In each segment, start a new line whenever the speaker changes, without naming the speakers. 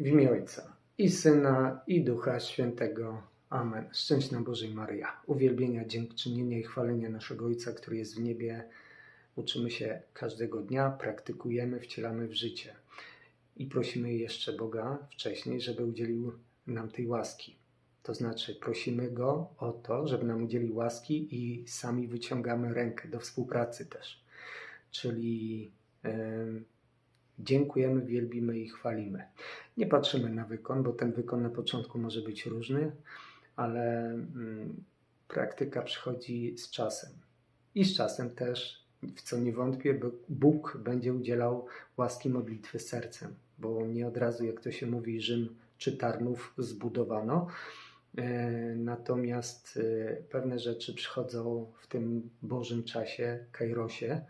W imię Ojca i Syna i Ducha Świętego. Amen. Szczęść nam Bożej Maryja. Uwielbienia, dziękczynienia i chwalenia naszego Ojca, który jest w niebie. Uczymy się każdego dnia, praktykujemy, wcielamy w życie. I prosimy jeszcze Boga wcześniej, żeby udzielił nam tej łaski. To znaczy prosimy Go o to, żeby nam udzielił łaski i sami wyciągamy rękę do współpracy też. Czyli em, dziękujemy, wielbimy i chwalimy. Nie patrzymy na wykon, bo ten wykon na początku może być różny, ale mm, praktyka przychodzi z czasem. I z czasem też, w co nie wątpię, Bóg będzie udzielał łaski modlitwy sercem, bo nie od razu, jak to się mówi, Rzym czy Tarnów zbudowano. E, Natomiast e, pewne rzeczy przychodzą w tym Bożym czasie, kairosie,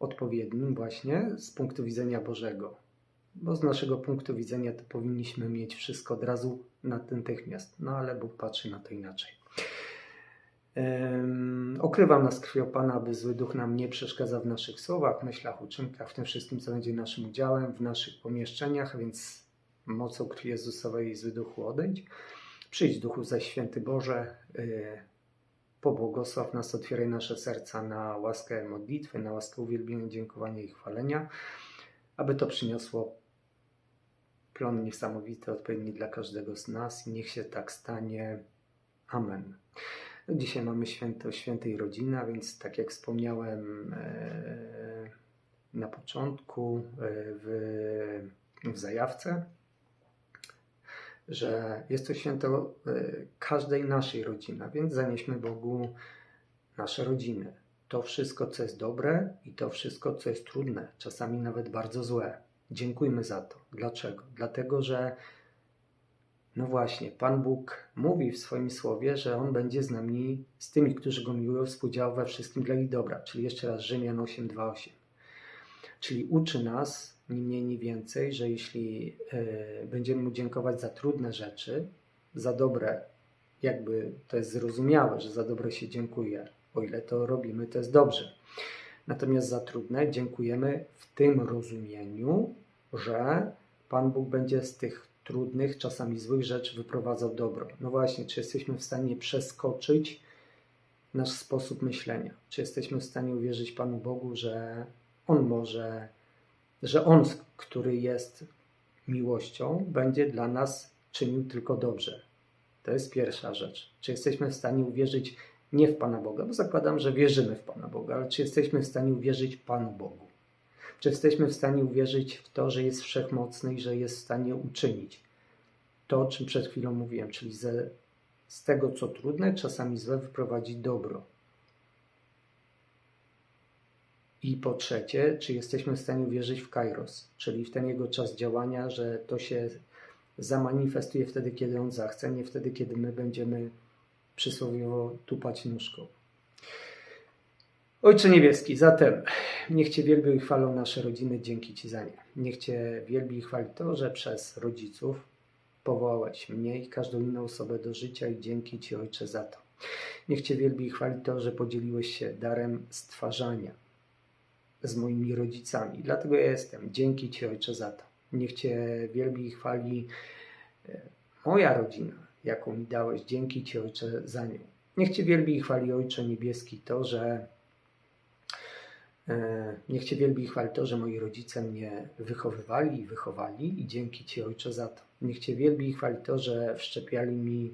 odpowiednim właśnie z punktu widzenia Bożego. Bo z naszego punktu widzenia to powinniśmy mieć wszystko od razu natychmiast, no ale Bóg patrzy na to inaczej. Okrywam nas krwią Pana, aby zły duch nam nie przeszkadzał w naszych słowach, myślach, uczynkach, w tym wszystkim, co będzie naszym udziałem, w naszych pomieszczeniach, więc mocą krwi Jezusowej zły duchu odejdź. Przyjdź duchu zaś święty Boże, y, pobłogosław nas, otwieraj nasze serca na łaskę modlitwy, na łaskę uwielbienia, dziękowania i chwalenia, aby to przyniosło plon niesamowity, odpowiedni dla każdego z nas i niech się tak stanie. Amen. No, Dzisiaj mamy święto świętej rodziny, a więc tak jak wspomniałem e, na początku e, w, w zajawce, że jest to święto e, każdej naszej rodziny, więc zanieśmy Bogu nasze rodziny. To wszystko, co jest dobre i to wszystko, co jest trudne, czasami nawet bardzo złe. Dziękujmy za to. Dlaczego? Dlatego, że no właśnie, Pan Bóg mówi w swoim słowie, że On będzie z nami, z tymi, którzy Go miłują, współdziałał we wszystkim dla ich dobra. Czyli jeszcze raz Rzymian 8:2-8. Czyli uczy nas, ni mniej, ni więcej, że jeśli e, będziemy Mu dziękować za trudne rzeczy, za dobre, jakby to jest zrozumiałe, że za dobre się dziękuje, o ile to robimy, to jest dobrze. Natomiast za trudne dziękujemy w tym rozumieniu, że Pan Bóg będzie z tych trudnych, czasami złych rzeczy wyprowadzał dobro. No właśnie, czy jesteśmy w stanie przeskoczyć nasz sposób myślenia? Czy jesteśmy w stanie uwierzyć Panu Bogu, że On może, że On, który jest miłością, będzie dla nas czynił tylko dobrze? To jest pierwsza rzecz. Czy jesteśmy w stanie uwierzyć nie w Pana Boga, bo zakładam, że wierzymy w Pana Boga, ale czy jesteśmy w stanie uwierzyć Panu Bogu? Czy jesteśmy w stanie uwierzyć w to, że jest wszechmocny i że jest w stanie uczynić to, o czym przed chwilą mówiłem, czyli ze, z tego, co trudne, czasami złe, wyprowadzić dobro? I po trzecie, czy jesteśmy w stanie uwierzyć w Kairos, czyli w ten jego czas działania, że to się zamanifestuje wtedy, kiedy on zachce, nie wtedy, kiedy my będziemy przysłowiowo tupać nóżką. Ojcze Niebieski, zatem niech Cię wielbią i chwalą nasze rodziny, dzięki Ci za nie. Niech Cię wielbi i chwali to, że przez rodziców powołałeś mnie i każdą inną osobę do życia i dzięki Ci Ojcze za to. Niech Cię wielbi i chwali to, że podzieliłeś się darem stwarzania z moimi rodzicami. Dlatego ja jestem. Dzięki Ci Ojcze za to. Niech Cię wielbi i chwali e, moja rodzina, jaką mi dałeś. Dzięki Ci Ojcze za nią. Niech Cię wielbi i chwali Ojcze Niebieski to, że E, Niech Cię wielbi i chwali to, że moi rodzice mnie wychowywali i wychowali i dzięki Ci Ojcze za to. Niech Cię wielbi i chwali to, że wszczepiali mi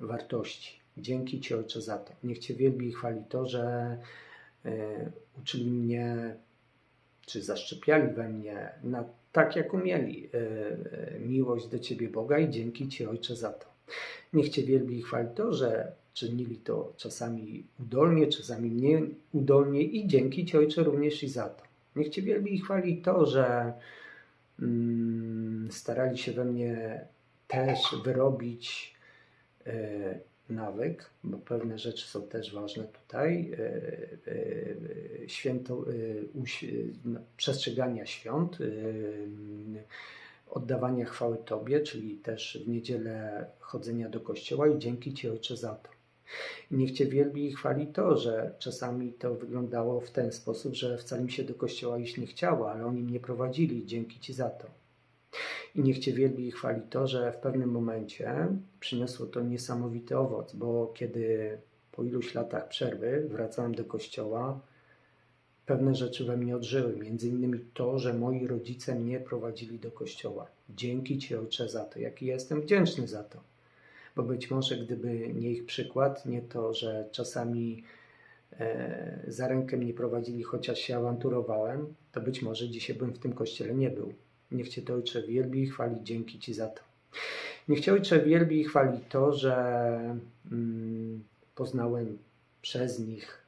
wartości. Dzięki Ci Ojcze za to. Niech Cię wielbi i chwali to, że uczyli mnie, czy zaszczepiali we mnie na, tak jak umieli e, e, miłość do Ciebie Boga i dzięki Ci Ojcze za to. Niech Cię wielbi i chwali to, że czynili to czasami udolnie, czasami mniej udolnie i dzięki Ci Ojcze również i za to. Niech Cię wielbi i chwali to, że mm, starali się we mnie też wyrobić e, nawyk, bo pewne rzeczy są też ważne tutaj, e, e, święto, e, no, przestrzegania świąt, e, oddawania chwały Tobie, czyli też w niedzielę chodzenia do kościoła i dzięki Ci Ojcze za to. Niech Cię wielbi i chwali to, że czasami to wyglądało w ten sposób, że wcale mi się do kościoła iść nie chciało, ale oni mnie prowadzili. Dzięki Ci za to. I niech Cię wielbi i chwali to, że w pewnym momencie przyniosło to niesamowity owoc, bo kiedy po iluś latach przerwy wracałem do kościoła, pewne rzeczy we mnie odżyły. Między innymi to, że moi rodzice mnie prowadzili do kościoła. Dzięki Ci, Ojcze, za to. Jaki jestem wdzięczny za to. Bo być może gdyby nie ich przykład, nie to, że czasami e, za rękę mnie prowadzili, chociaż się awanturowałem, to być może dzisiaj bym w tym kościele nie był. Niech Cię to Ojcze wielbi i chwali. Dzięki Ci za to. Niech Cię Ojcze wielbi i chwali to, że mm, poznałem przez nich,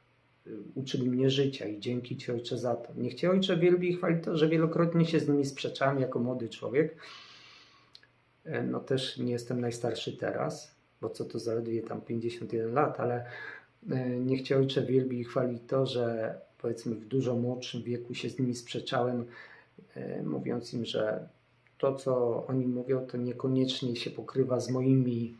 y, uczyli mnie życia i dzięki Ci Ojcze za to. Niech Cię Ojcze wielbi i chwali to, że wielokrotnie się z nimi sprzeczałem jako młody człowiek. E, No też nie jestem najstarszy teraz, bo co to zaledwie tam 51 lat, ale e, niech Cię Ojcze wielbi i chwali to, że powiedzmy w dużo młodszym wieku się z nimi sprzeczałem, mówiąc im, że to, co oni mówią, to niekoniecznie się pokrywa z moimi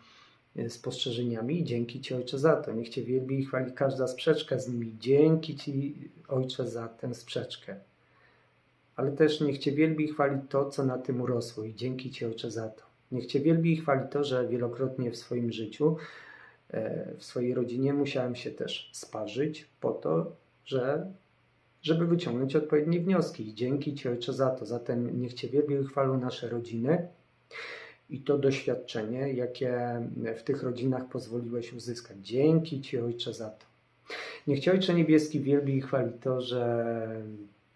e, spostrzeżeniami. Dzięki Ci, Ojcze, za to. Niech Cię wielbi i chwali każda sprzeczka z nimi. Dzięki Ci, Ojcze, za tę sprzeczkę. Ale też niech Cię wielbi i chwali to, co na tym urosło. I dzięki Ci, Ojcze, za to. Niech Cię wielbi i chwali to, że wielokrotnie w swoim życiu, e, w swojej rodzinie musiałem się też sparzyć po to, że żeby wyciągnąć odpowiednie wnioski. Dzięki Ci, Ojcze, za to. Zatem niech Cię wielbią i chwalą nasze rodziny i to doświadczenie, jakie w tych rodzinach pozwoliłeś uzyskać. Dzięki Ci, Ojcze, za to. Niech Cię, Ojcze Niebieski, wielbi i chwali to, że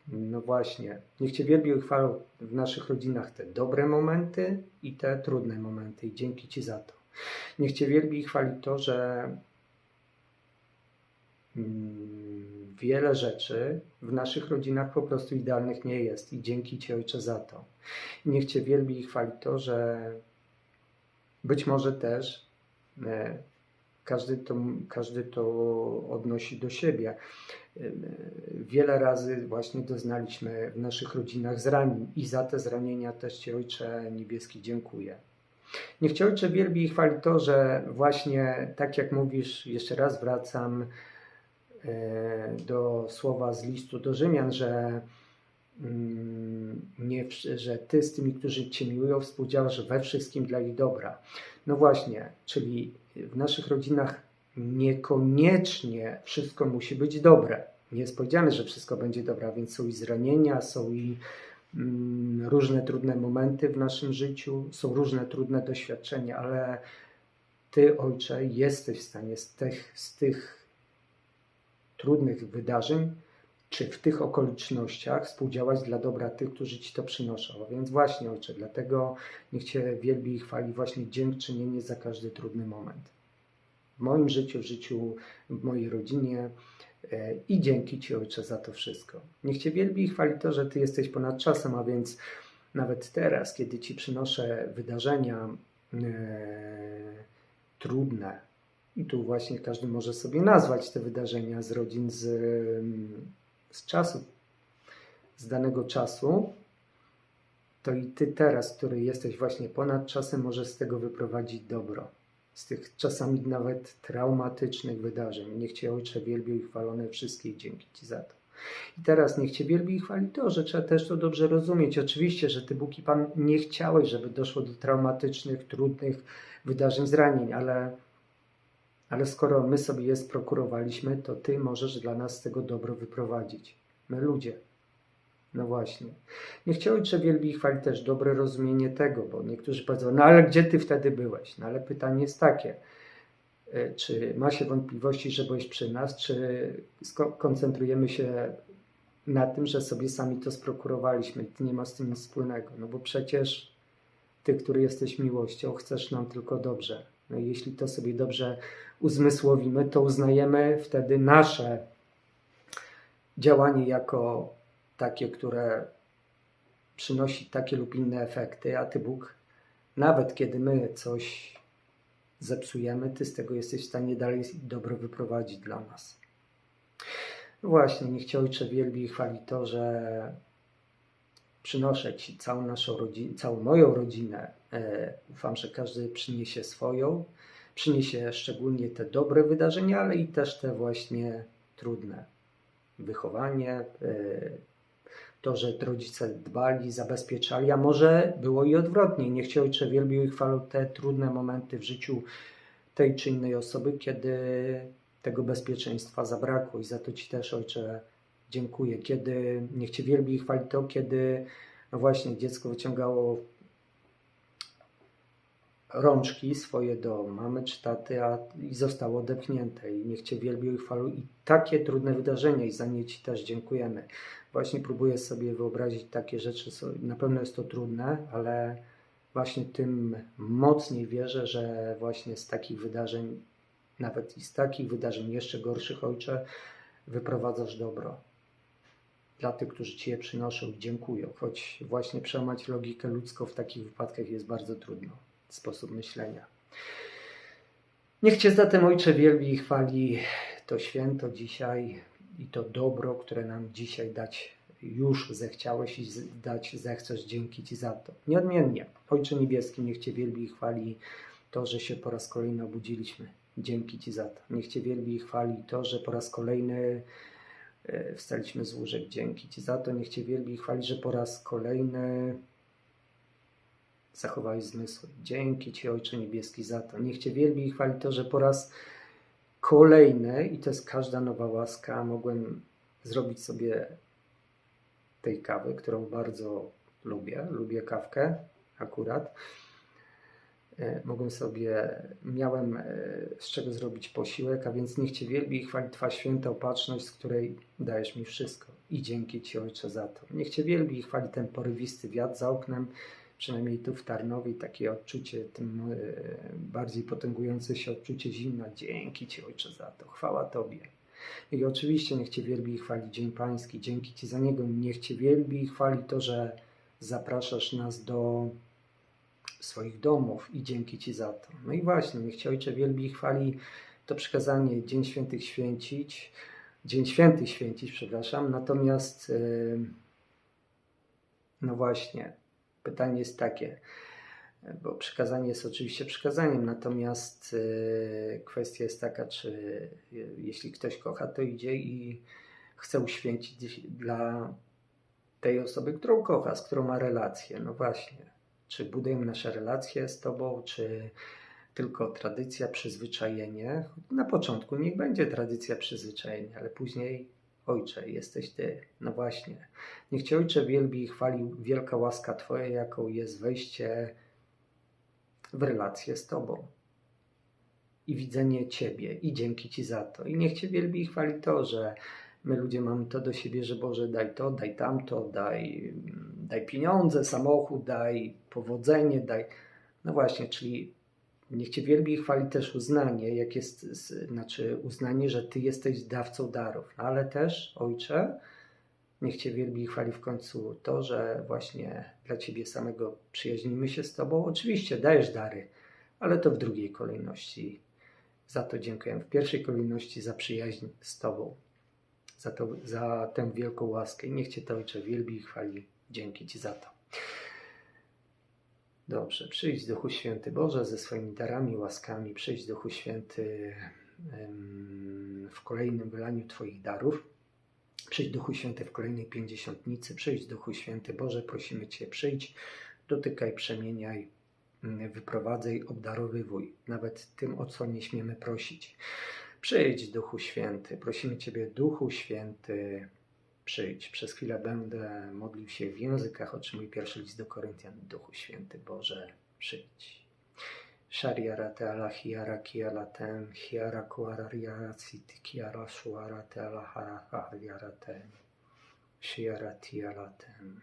no właśnie, niech Cię wielbią i chwalą w naszych rodzinach te dobre momenty i te trudne momenty. I dzięki Ci za to. Niech Cię wielbi i chwali to, że mm, wiele rzeczy w naszych rodzinach po prostu idealnych nie jest i dzięki Ci Ojcze za to. Niech Cię wielbi i chwali to, że być może też e, każdy to, każdy to odnosi do siebie. E, Wiele razy właśnie doznaliśmy w naszych rodzinach zranień i za te zranienia też Ci Ojcze Niebieski dziękuję. Niech Cię Ojcze wielbi i chwali to, że właśnie tak jak mówisz, jeszcze raz wracam do słowa z listu do Rzymian, że, mm, nie, że Ty z tymi, którzy Cię miłują, współdziałasz we wszystkim dla ich dobra. No właśnie, czyli w naszych rodzinach niekoniecznie wszystko musi być dobre. Nie jest powiedziane, że wszystko będzie dobre, więc są i zranienia, są i mm, różne trudne momenty w naszym życiu, są różne trudne doświadczenia, ale Ty, Ojcze, jesteś w stanie z tych, z tych trudnych wydarzeń, czy w tych okolicznościach współdziałać dla dobra tych, którzy Ci to przynoszą. Więc właśnie, Ojcze, dlatego niech Cię wielbi i chwali właśnie dziękczynienie za każdy trudny moment. W moim życiu, w życiu, w mojej rodzinie e, i dzięki Ci, Ojcze, za to wszystko. Niech Cię wielbi i chwali to, że Ty jesteś ponad czasem, a więc nawet teraz, kiedy Ci przynoszę wydarzenia e, trudne, i tu właśnie każdy może sobie nazwać te wydarzenia z rodzin, z, z czasu, z danego czasu, to i Ty teraz, który jesteś właśnie ponad czasem, możesz z tego wyprowadzić dobro. Z tych czasami nawet traumatycznych wydarzeń. Niech Cię Ojcze wielbił i chwalone wszystkie i dzięki Ci za to. I teraz niech Cię wielbi i chwali to, że trzeba też to dobrze rozumieć. Oczywiście, że Ty Bóg i Pan nie chciałeś, żeby doszło do traumatycznych, trudnych wydarzeń, zranień, ale ale skoro my sobie je sprokurowaliśmy, to Ty możesz dla nas z tego dobro wyprowadzić. My ludzie. No właśnie. Niech Cię Ojcze wielbi i chwali też dobre rozumienie tego, bo niektórzy powiedzą, no ale gdzie Ty wtedy byłeś? No ale pytanie jest takie, e, czy ma się wątpliwości, że byłeś przy nas, czy koncentrujemy się na tym, że sobie sami to sprokurowaliśmy. Nie ma z tym nic wspólnego, no bo przecież Ty, który jesteś miłością, chcesz nam tylko dobrze. No i jeśli to sobie dobrze uzmysłowimy, to uznajemy wtedy nasze działanie jako takie, które przynosi takie lub inne efekty, a Ty Bóg, nawet kiedy my coś zepsujemy, Ty z tego jesteś w stanie dalej dobro wyprowadzić dla nas. No właśnie, niech Cię Ojcze wielbi i chwali to, że przynoszę Ci całą naszą rodzinę, całą moją rodzinę. E, ufam, że każdy przyniesie swoją. Przyniesie szczególnie te dobre wydarzenia, ale i też te właśnie trudne. Wychowanie, e, to, że rodzice dbali, zabezpieczali, a może było i odwrotnie. Niech Cię Ojcze wielbił i chwalą te trudne momenty w życiu tej czy innej osoby, kiedy tego bezpieczeństwa zabrakło i za to Ci też Ojcze dziękuję. Kiedy, niech Cię wielbi i chwali to, kiedy no właśnie dziecko wyciągało rączki swoje do mamy czy taty, a i zostało odepchnięte. I niech Cię wielbią i chwalą i takie trudne wydarzenia i za nie Ci też dziękujemy. Właśnie próbuję sobie wyobrazić takie rzeczy, na pewno jest to trudne, ale właśnie tym mocniej wierzę, że właśnie z takich wydarzeń, nawet i z takich wydarzeń jeszcze gorszych, Ojcze, wyprowadzasz dobro dla tych, którzy Ci je przynoszą i dziękują. Choć właśnie przełamać logikę ludzką w takich wypadkach jest bardzo trudno. Sposób myślenia. Niech Cię zatem Ojcze wielbi i chwali to święto dzisiaj i to dobro, które nam dzisiaj dać już zechciałeś i dać zechcesz. Dzięki Ci za to. Nieodmiennie. Ojcze Niebieski, niech Cię wielbi i chwali to, że się po raz kolejny obudziliśmy. Dzięki Ci za to. Niech Cię wielbi i chwali to, że po raz kolejny wstaliśmy z łóżek. Dzięki Ci za to. Niech Cię wielbi i chwali, że po raz kolejny zachowałeś zmysły. Dzięki Ci, Ojcze Niebieski, za to. Niech Cię wielbi i chwali to, że po raz kolejny, i to jest każda nowa łaska, mogłem zrobić sobie tej kawy, którą bardzo lubię. Lubię kawkę akurat. E, Mogłem sobie, miałem e, z czego zrobić posiłek, a więc niech Cię wielbi i chwali Twa święta opatrzność, z której dajesz mi wszystko. I dzięki Ci, Ojcze, za to. Niech Cię wielbi i chwali ten porywisty wiatr za oknem, przynajmniej tu w Tarnowie, takie odczucie, tym e, bardziej potęgujące się odczucie zimna. Dzięki Ci, Ojcze, za to. Chwała Tobie. I oczywiście niech Cię wielbi i chwali Dzień Pański. Dzięki Ci za niego. Niech Cię wielbi i chwali to, że zapraszasz nas do swoich domów i dzięki Ci za to. No i właśnie, niech Cię Ojcze wielbi i chwali to przekazanie Dzień Świętych święcić, Dzień Świętych święcić, przepraszam, natomiast yy, no właśnie, pytanie jest takie, bo przekazanie jest oczywiście przekazaniem, natomiast yy, kwestia jest taka, czy yy, jeśli ktoś kocha, to idzie i chce uświęcić dla tej osoby, którą kocha, z którą ma relację. No właśnie, czy budujemy nasze relacje z Tobą, czy tylko tradycja, przyzwyczajenie. Na początku niech będzie tradycja, przyzwyczajenie, ale później Ojcze, jesteś Ty. No właśnie. Niech Cię Ojcze wielbi i chwali wielka łaska Twoja, jaką jest wejście w relację z Tobą i widzenie Ciebie i dzięki Ci za to. I niech Cię wielbi i chwali to, że my ludzie mamy to do siebie, że Boże daj to, daj tamto, daj, daj pieniądze, samochód, daj powodzenie, daj... No właśnie, czyli niech Cię wielbi i chwali też uznanie, jak jest, znaczy uznanie, że Ty jesteś dawcą darów, no ale też, Ojcze, niech Cię wielbi i chwali w końcu to, że właśnie dla Ciebie samego przyjaźnimy się z Tobą. Oczywiście dajesz dary, ale to w drugiej kolejności. Za to dziękuję. W pierwszej kolejności za przyjaźń z Tobą, za, to, za tę wielką łaskę. Niech Cię to Ojcze wielbi i chwali. Dzięki Ci za to. Dobrze, przyjdź Duchu Święty Boże ze swoimi darami, łaskami. Przyjdź Duchu Święty w kolejnym wylaniu Twoich darów. Przyjdź Duchu Święty w kolejnej pięćdziesiątnicy. Przyjdź Duchu Święty Boże, prosimy Cię, przyjdź, dotykaj, przemieniaj, wyprowadzaj, obdarowywuj, nawet tym, o co nie śmiemy prosić. Przyjdź Duchu Święty, prosimy Ciebie, Duchu Święty, przyjdź. Przez chwilę będę modlił się w językach, o czym mój pierwszy list do Koryntian. Duchu Święty Boże, przyjdź. Shariara te ala hiara kiala tem, hiara kuara riara citi kiara shuara te ala hara hariara tem, shiara tiala tem.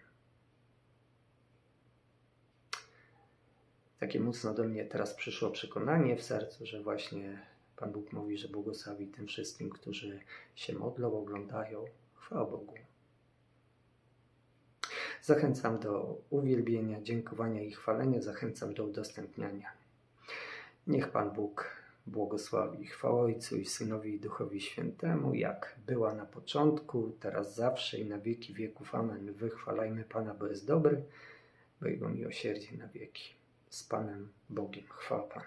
Takie mocno do mnie teraz przyszło przekonanie w sercu, że właśnie Pan Bóg mówi, że błogosławi tym wszystkim, którzy się modlą, oglądają. Chwała Bogu. Zachęcam do uwielbienia, dziękowania i chwalenia, zachęcam do udostępniania. Niech Pan Bóg błogosławi. Chwała Ojcu i Synowi i Duchowi Świętemu, jak była na początku, teraz zawsze i na wieki wieków. Amen. Wychwalajmy Pana, bo jest dobry, bo Jego miłosierdzie na wieki. Z Panem Bogiem. Chwała Panu.